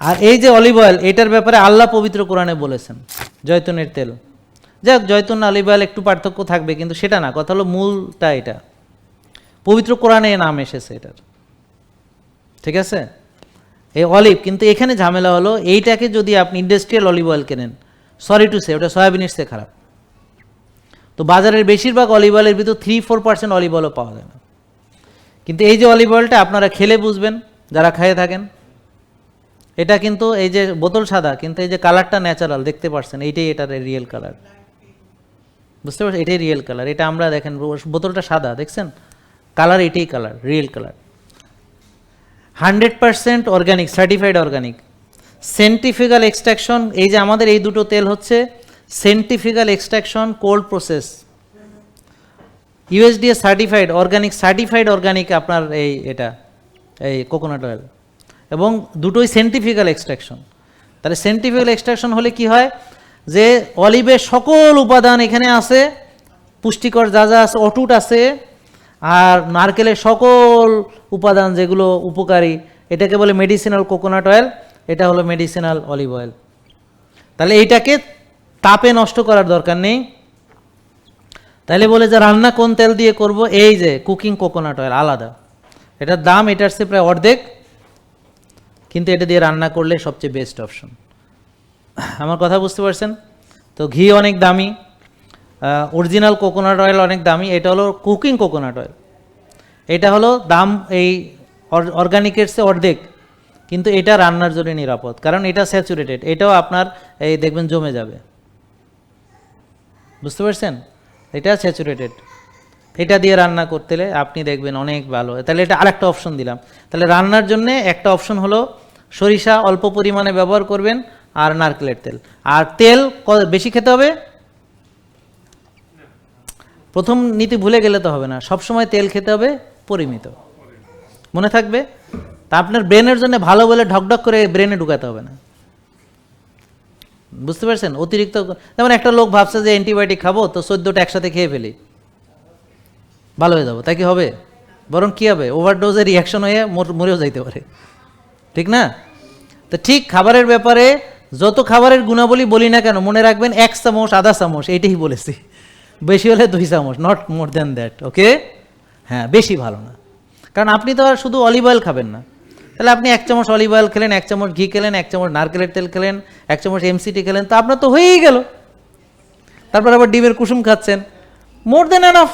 আর এই যে olive oil এটার ব্যাপারে আল্লাহ পবিত্র কোরআনে বলেছেন, জয়তুনের তেল। যাক, জয়তুন অলিভ অয়েল একটু পার্থক্য থাকবে, কিন্তু সেটা না, কথা হলো মূলটা এটা। পবিত্র কোরআনে নাম এসেছে এটার। ঠিক আছে? এই অলিভ কিন্তু এখানে ঝামেলা হলো, এইটাকে যদি আপনি ইন্ডাস্ট্রিয়াল অলিভ অয়েল কেনেন সরি টু সে ওটা সয়াবিনের চেয়ে খারাপ। তো বাজারের বেশিরভাগ অলিভ অয়েলের ভিতর থ্রি ফোর পার্সেন্ট অলিভ অয়েলও পাওয়া যায় না। কিন্তু এই যে অলিভ অয়েলটা আপনারা খেলে বুঝবেন, যারা খেয়ে থাকেন এটা কিন্তু এই যে বোতল সাদা, কিন্তু এই যে কালারটা ন্যাচারাল দেখতে পাচ্ছেন এইটাই এটার রিয়েল কালার বুঝতে পারছেন? এটাই রিয়েল কালার এটা আমরা দেখেন, বোতলটা সাদা, দেখছেন? কালার এটাই colour real colour hundred percent organic certified organic scientifical extraction এই যে আমাদের এই দুটো তেল হচ্ছে scientifical extraction cold process USDA certified organic certified organic আপনার এই এটা, এই কোকোনাট অয়েল এবং দুটোই সেন্টিফিক্যাল এক্সট্রাকশন তাহলে সেন্টিফিক্যাল এক্সট্রাকশন হলে কি হয়? যে অলিভের সকল উপাদান এখানে আছে, পুষ্টিকর যা যা আছে, অটুট আছে, আর নারকেলের সকল উপাদান যেগুলো উপকারী, এটাকে বলে মেডিসিনাল কোকোনাট অয়েল এটা হলো মেডিসিনাল অলিভ অয়েল তাহলে এইটাকে তাপে নষ্ট করার দরকার নেই। তাহলে বলে যে রান্না কোন তেল দিয়ে করব? এই যে কুকিং কোকোনাট অয়েল আলাদা। এটার দাম, এটার সে প্রায় অর্ধেক। কিন্তু এটা দিয়ে রান্না করলে সবচেয়ে বেস্ট অপশন আমার কথা বুঝতে পারছেন? তো ঘি অনেক দামি অরিজিনাল কোকোনাট অয়েল অনেক দামি, এটা হলো কুকিং কোকোনাট অয়েল এটা হলো দাম এই অর্গানিকের সে অর্ধেক, কিন্তু এটা রান্নার জন্য নিরাপদ, কারণ এটা স্যাচুরেটেড এটাও আপনার এই দেখবেন জমে যাবে। বুঝতে পারছেন? এটা স্যাচুরেটেড এটা দিয়ে রান্না করতে হলে আপনি দেখবেন অনেক ভালো। তাহলে এটা আরেকটা অপশন দিলাম। তাহলে রান্নার জন্য একটা অপশন হলো সরিষা অল্প পরিমাণে ব্যবহার করবেন আর নারকেলের তেল। আর তেল বেশি খেতে হবে? প্রথম নীতি ভুলে গেলে তো হবে না। সব সময় তেল খেতে হবে পরিমিত। মনে থাকবে? তা আপনার ব্রেনের জন্য ভালো বলে ঢকঢক করে ব্রেনে ঢুকাতে হবে না। বুঝতে পারছেন? অতিরিক্ত যেমন একটা লোক ভাবছে যে অ্যান্টিবায়োটিক খাব, তো চোদ্দোটা একসাথে খেয়ে ফেলি। ভালো হয়ে যাব। তাই কি হবে? বরং কী হবে? ওভারডোজের রিয়াকশন হয়ে মরেও যাইতে পারে। ঠিক না? তো ঠিক খাবারের ব্যাপারে যত খাবারের গুণাবলী বলি না কেন, মনে রাখবেন এক চামচ, আধা চামচ, এইটাই বলেছি। বেশি হলে দুই চামচ not more than that okay হ্যাঁ বেশি ভালো না। কারণ আপনি তো আর শুধু অলিভ অয়েল খাবেন না। তাহলে আপনি এক চামচ অলিভ অয়েল খেলেন, এক চামচ ঘি খেলেন, এক চামচ নারকেলের তেল খেলেন, এক চামচ এমসিটি খেলেন, তো আপনার তো হয়েই গেল। তারপর আবার ডিমের কুসুম খাচ্ছেন। মোর দেন এনাফ